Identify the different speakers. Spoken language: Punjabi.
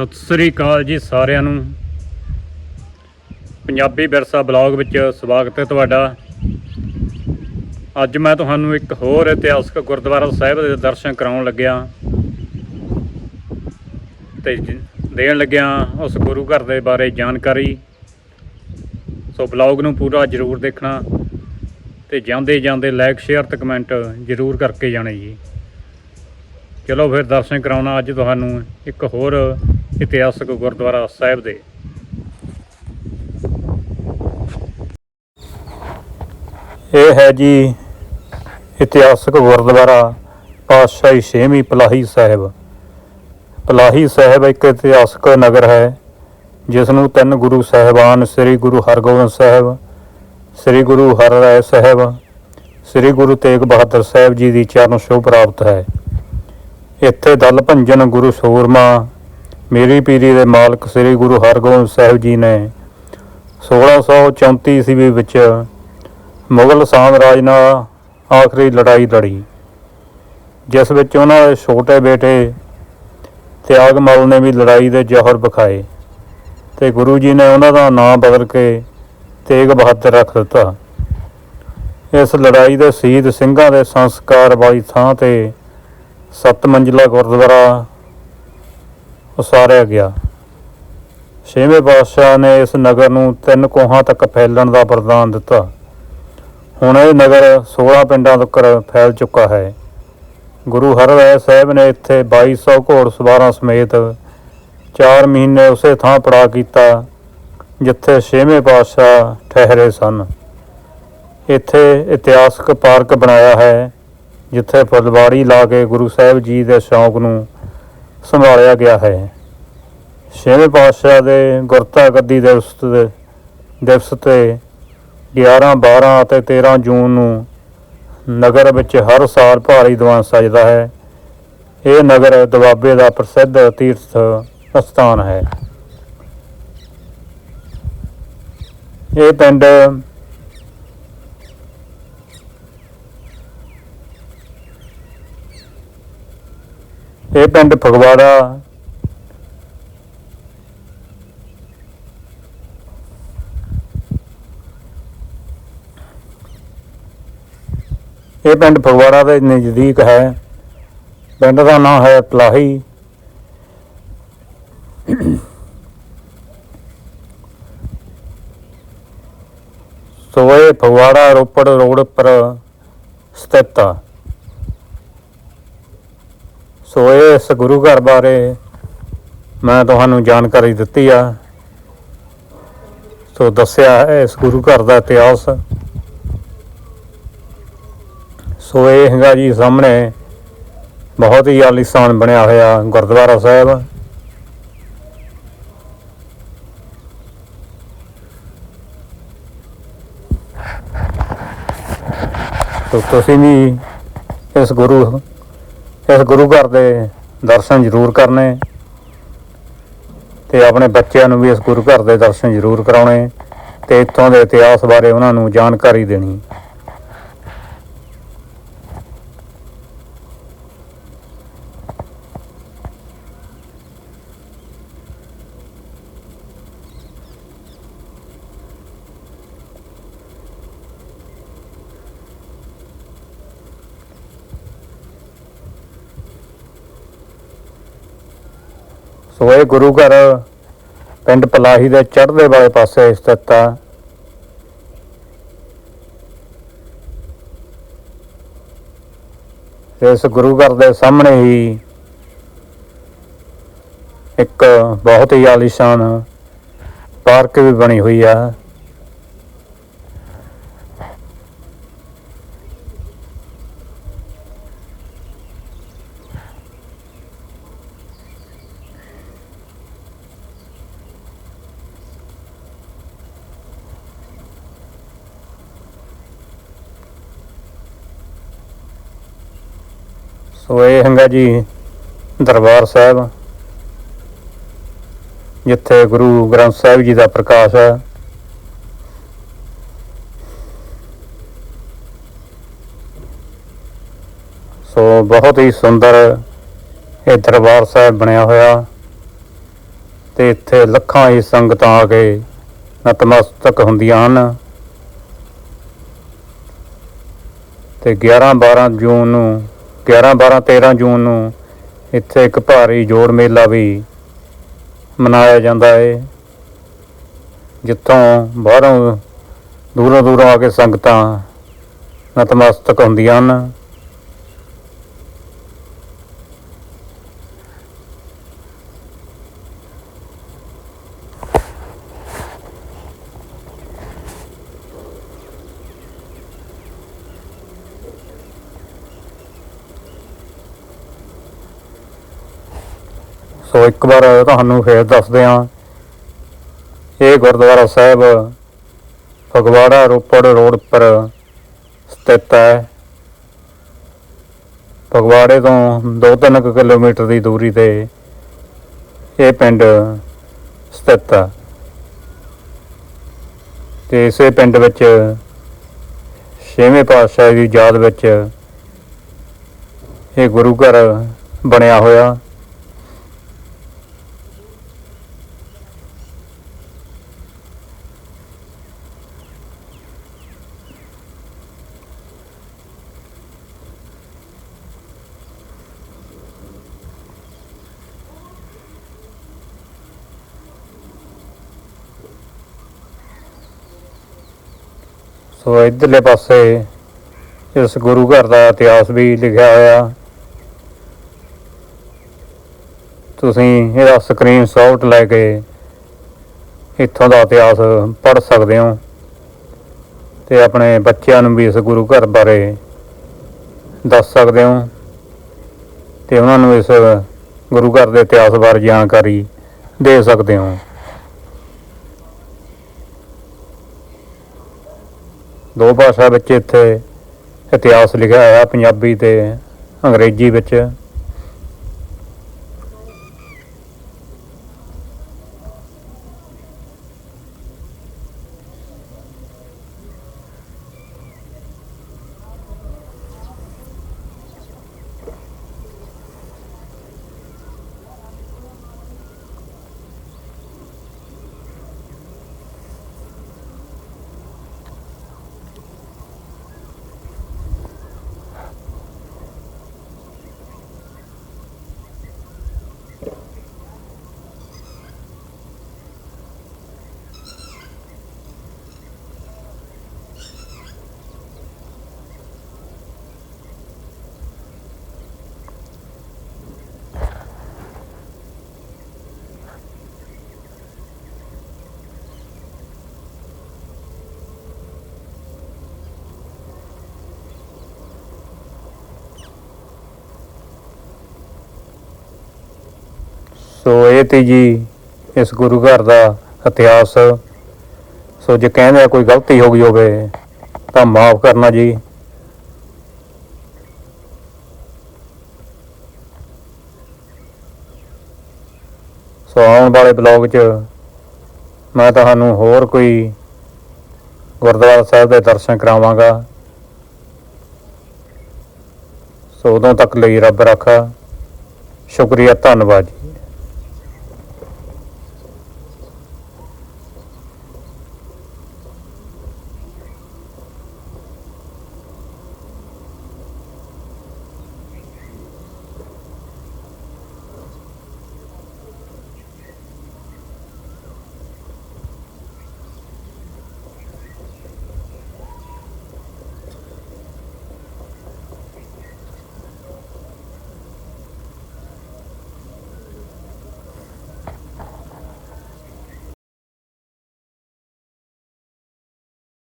Speaker 1: ਸਤਿ ਸ੍ਰੀ ਅਕਾਲ ਜੀ ਸਾਰਿਆਂ ਨੂੰ। ਪੰਜਾਬੀ ਵਿਰਸਾ ਬਲੌਗ ਵਿੱਚ ਸਵਾਗਤ ਹੈ ਤੁਹਾਡਾ। ਅੱਜ ਮੈਂ ਤੁਹਾਨੂੰ ਇੱਕ ਹੋਰ ਇਤਿਹਾਸਕ ਗੁਰਦੁਆਰਾ ਸਾਹਿਬ ਦੇ ਦਰਸ਼ਨ ਕਰਾਉਣ ਲੱਗਿਆ। ਤੇ ਦੇਣ ਲੱਗਿਆ ਉਸ ਗੁਰੂ ਘਰ ਦੇ ਬਾਰੇ ਜਾਣਕਾਰੀ। ਸੋ ਬਲੌਗ ਨੂੰ ਪੂਰਾ ਜ਼ਰੂਰ ਦੇਖਣਾ ਤੇ ਜਾਂਦੇ ਜਾਂਦੇ ਲਾਈਕ, ਸ਼ੇਅਰ ਤੇ ਕਮੈਂਟ ਜ਼ਰੂਰ ਕਰਕੇ ਜਾਣੇ ਜੀ। ਚਲੋ ਫਿਰ ਦਰਸ਼ਨ ਕਰਾਉਣਾ ਅੱਜ ਤੁਹਾਨੂੰ ਇੱਕ ਹੋਰ ਇਤਿਹਾਸਕ ਗੁਰਦੁਆਰਾ ਸਾਹਿਬ ਦੇ। ਇਹ ਹੈ ਜੀ ਇਤਿਹਾਸਕ ਗੁਰਦੁਆਰਾ ਪਾਤਸ਼ਾਹੀ ਛੇਵੀਂ ਪਲਾਹੀ ਸਾਹਿਬ। ਪਲਾਹੀ ਸਾਹਿਬ ਇੱਕ ਇਤਿਹਾਸਕ ਨਗਰ ਹੈ ਜਿਸ ਨੂੰ ਤਿੰਨ ਗੁਰੂ ਸਾਹਿਬਾਨ ਸ੍ਰੀ ਗੁਰੂ ਹਰਗੋਬਿੰਦ ਸਾਹਿਬ, ਸ੍ਰੀ ਗੁਰੂ ਹਰ ਰਾਏ ਸਾਹਿਬ, ਸ੍ਰੀ ਗੁਰੂ ਤੇਗ ਬਹਾਦਰ ਸਾਹਿਬ ਜੀ ਦੀ ਚਰਨ ਛੋਹ ਪ੍ਰਾਪਤ ਹੈ। ਇੱਥੇ ਦਲ ਭੰਜਨ ਗੁਰੂ ਸੂਰਮਾ ਮੇਰੀ ਪੀਰੀ ਦੇ ਮਾਲਕ ਸ੍ਰੀ ਗੁਰੂ ਹਰਗੋਬਿੰਦ ਸਾਹਿਬ ਜੀ ਨੇ 1634 ਈਸਵੀ ਵਿੱਚ ਮੁਗਲ ਸਾਮਰਾਜ ਨਾਲ ਆਖਰੀ ਲੜਾਈ ਲੜੀ, ਜਿਸ ਵਿੱਚ ਉਹਨਾਂ ਦੇ ਛੋਟੇ ਬੇਟੇ ਤਿਆਗਮਲ ਨੇ ਵੀ ਲੜਾਈ ਦੇ ਜੋਹਰ ਵਿਖਾਏ ਤੇ ਗੁਰੂ ਜੀ ਨੇ ਉਹਨਾਂ ਦਾ ਨਾਮ ਬਦਲ ਕੇ ਤੇਗ ਬਹਾਦਰ ਰੱਖ ਦਿੱਤਾ। ਇਸ ਲੜਾਈ ਦੇ ਸ਼ਹੀਦ ਸਿੰਘਾਂ ਦੇ ਸੰਸਕਾਰ ਵਾਲੀ ਥਾਂ ਤੇ ਸੱਤ ਮੰਜ਼ਿਲਾ ਗੁਰਦੁਆਰਾ ਉਸਾਰਿਆ ਗਿਆ। ਛੇਵੇਂ ਪਾਤਸ਼ਾਹ ਨੇ ਇਸ ਨਗਰ ਨੂੰ ਤਿੰਨ ਕੋਹਾਂ ਤੱਕ ਫੈਲਣ ਦਾ ਵਰਦਾਨ ਦਿੱਤਾ। ਹੁਣ ਇਹ ਨਗਰ 16 ਪਿੰਡਾਂ ਤੱਕ ਫੈਲ ਚੁੱਕਾ ਹੈ। ਗੁਰੂ ਹਰਿਰਾਏ ਸਾਹਿਬ ਨੇ ਇੱਥੇ 2200 ਘੋੜ ਸਵਾਰਾਂ ਸਮੇਤ 4 ਮਹੀਨੇ ਉਸੇ ਥਾਂ ਪੜਾ ਕੀਤਾ, ਜਿੱਥੇ ਛੇਵੇਂ ਪਾਤਸ਼ਾਹ ਠਹਿਰੇ ਸਨ। ਇੱਥੇ ਇਤਿਹਾਸਕ ਪਾਰਕ ਬਣਾਇਆ ਹੈ, ਜਿੱਥੇ ਫੁੱਲਵਾੜੀ ਲਾ ਕੇ ਗੁਰੂ ਸਾਹਿਬ ਜੀ ਦੇ ਸ਼ੌਂਕ ਨੂੰ ਸੰਭਾਲਿਆ ਗਿਆ ਹੈ। ਛੇਵੇਂ ਪਾਤਸ਼ਾਹ ਦੇ ਗੁਰਤਾ ਗੱਦੀ ਦਿਵਸ ਦੇ ਦਿਵਸ ਤੇ 11 12 ਅਤੇ 13 ਜੂਨ ਨੂੰ ਨਗਰ ਵਿੱਚ ਹਰ ਸਾਲ ਭਾਰੀ ਦੀਵਾਨ ਸਜਦਾ ਹੈ। ਇਹ ਨਗਰ ਦੁਆਬੇ ਦਾ ਪ੍ਰਸਿੱਧ ਤੀਰਥ ਸਥਾਨ ਹੈ। ਇਹ ਪਿੰਡ ਇਹ ਪਿੰਡ ਫਗਵਾੜਾ। ਇਹ ਪਿੰਡ ਫਗਵਾੜਾ ਦੇ ਨਜ਼ਦੀਕ ਹੈ। ਪਿੰਡ ਦਾ ਨਾਮ ਹੈ ਤਲਾਹੀ ਸੋਏ ਫਗਵਾੜਾ ਰੋਪੜ ਰੋਡ ਪਰ ਸਥਿਤ ਆ। ਸੋ ਇਸ ਗੁਰੂ ਘਰ ਬਾਰੇ, ਮੈਂ ਤੁਹਾਨੂੰ ਜਾਣਕਾਰੀ ਦਿੱਤੀ ਆ। ਸੋ ਦੱਸਿਆ ਹੈ ਇਸ ਗੁਰੂ ਘਰ ਦਾ ਇਤਿਹਾਸ। ਸੋ ਇਹ ਹੈਗਾ ਜੀ ਸਾਹਮਣੇ ਬਹੁਤ ਹੀ ਆਲੀਸ਼ਾਨ ਬਣਿਆ ਹੋਇਆ ਗੁਰਦੁਆਰਾ ਸਾਹਿਬ। ਸੋ ਤੁਸੀਂ ਵੀ ਇਸ ਗੁਰੂ ਇਸ ਗੁਰੂ ਘਰ ਦੇ ਦਰਸ਼ਨ ਜ਼ਰੂਰ ਕਰਨੇ ਤੇ ਆਪਣੇ ਬੱਚਿਆਂ ਨੂੰ ਵੀ ਇਸ ਗੁਰੂ ਘਰ ਦੇ ਦਰਸ਼ਨ ਜ਼ਰੂਰ ਕਰਾਉਣੇ ਤੇ ਇੱਥੋਂ ਦੇ ਇਤਿਹਾਸ ਬਾਰੇ ਉਹਨਾਂ ਨੂੰ ਜਾਣਕਾਰੀ ਦੇਣੀ। ਸੋ ਇਹ ਗੁਰੂ ਘਰ, ਪਿੰਡ ਪਲਾਹੀ ਦੇ ਚੜ੍ਹਦੇ ਵਾਲੇ ਪਾਸੇ ਸਥਿਤ ਆ ਇਸ ਗੁਰੂ ਘਰ ਦੇ ਸਾਹਮਣੇ ਹੀ ਇੱਕ ਬਹੁਤ ਹੀ ਆਲੀਸ਼ਾਨ ਪਾਰਕ ਵੀ ਬਣੀ ਹੋਈ ਆ। ਸੋ ਇਹ ਹੈਗਾ ਜੀ ਦਰਬਾਰ ਸਾਹਿਬ, ਜਿੱਥੇ ਗੁਰੂ ਗ੍ਰੰਥ ਸਾਹਿਬ ਜੀ ਦਾ ਪ੍ਰਕਾਸ਼ ਹੈ। ਸੋ ਬਹੁਤ ਹੀ ਸੁੰਦਰ ਇਹ ਦਰਬਾਰ ਸਾਹਿਬ ਬਣਿਆ ਹੋਇਆ। ਤੇ ਇੱਥੇ ਲੱਖਾਂ ਹੀ ਸੰਗਤਾਂ ਆ ਕੇ ਨਤਮਸਤਕ ਹੁੰਦੀਆਂ ਹਨ। ਤੇ 11 12 ਜੂਨ ਨੂੰ 11 12 13 ਜੂਨ ਨੂੰ ਇੱਥੇ ਇੱਕ ਭਾਰੀ ਜੋੜ ਮੇਲਾ ਵੀ ਮਨਾਇਆ ਜਾਂਦਾ ਹੈ ਜਿੱਥੋਂ ਬਾਹਰੋਂ ਦੂਰੋਂ ਦੂਰੋਂ ਆ ਕੇ ਸੰਗਤਾਂ ਨਤਮਸਤਕ ਹੁੰਦੀਆਂ ਹਨ। ਸੋ ਇੱਕ ਵਾਰ ਤੁਹਾਨੂੰ ਫੇਰ ਦੱਸਦੇ ਹਾਂ। ਇਹ ਗੁਰਦੁਆਰਾ ਸਾਹਿਬ ਫਗਵਾੜਾ ਰੋਪੜ ਰੋਡ ਪਰ ਸਥਿਤ ਹੈ। ਫਗਵਾੜੇ ਤੋਂ 2-3 ਕਿਲੋਮੀਟਰ ਦੀ ਦੂਰੀ ਤੇ ਇਹ ਪਿੰਡ ਸਥਿਤ ਹੈ। ਤੇ ਇਸੇ ਪਿੰਡ ਵਿੱਚ ਛੇਵੇਂ ਪਾਤਸ਼ਾਹ ਦੀ ਯਾਦ ਵਿੱਚ ਇਹ ਗੁਰੂ ਘਰ ਬਣਿਆ ਹੋਇਆ। ਸੋ ਇਧਰਲੇ ਪਾਸੇ ਇਸ ਗੁਰੂ ਘਰ ਦਾ ਇਤਿਹਾਸ ਵੀ ਲਿਖਿਆ ਹੋਇਆ। ਤੁਸੀਂ ਇਹਦਾ ਸਕਰੀਨਸ਼ਾਟ ਲੈ ਕੇ ਇੱਥੋਂ ਦਾ ਇਤਿਹਾਸ ਪੜ੍ਹ ਸਕਦੇ ਹੋ ਤੇ ਆਪਣੇ ਬੱਚਿਆਂ ਨੂੰ ਵੀ ਇਸ ਗੁਰੂ ਘਰ ਬਾਰੇ ਦੱਸ ਸਕਦੇ ਹੋ ਤੇ ਉਹਨਾਂ ਨੂੰ ਇਸ ਗੁਰੂ ਘਰ ਦੇ ਇਤਿਹਾਸ ਬਾਰੇ ਜਾਣਕਾਰੀ ਦੇ ਸਕਦੇ ਹੋ। ਦੋ ਭਾਸ਼ਾ ਵਿੱਚ ਇੱਥੇ ਇਤਿਹਾਸ ਲਿਖਿਆ ਹੋਇਆ ਪੰਜਾਬੀ ਤੇ ਅੰਗਰੇਜ਼ੀ ਵਿੱਚ। ਸੋ ਇਹ ਤੇ ਜੀ ਇਸ ਗੁਰੂ ਘਰ ਦਾ ਇਤਿਹਾਸ। ਸੋ ਜੇ ਕਹਿੰਦੇ ਆ ਕੋਈ ਗਲਤੀ ਹੋ ਗਈ ਹੋਵੇ ਤਾਂ ਮਾਫ ਕਰਨਾ ਜੀ। ਸੋ ਆਉਣ ਵਾਲੇ ਬਲੌਗ 'ਚ ਮੈਂ ਤੁਹਾਨੂੰ ਹੋਰ ਕੋਈ ਗੁਰਦੁਆਰਾ ਸਾਹਿਬ ਦੇ ਦਰਸ਼ਨ ਕਰਾਵਾਂਗਾ। ਸੋ ਉਦੋਂ ਤੱਕ ਲਈ ਰੱਬ ਰਾਖਾ। ਸ਼ੁਕਰੀਆ, ਧੰਨਵਾਦ ਜੀ।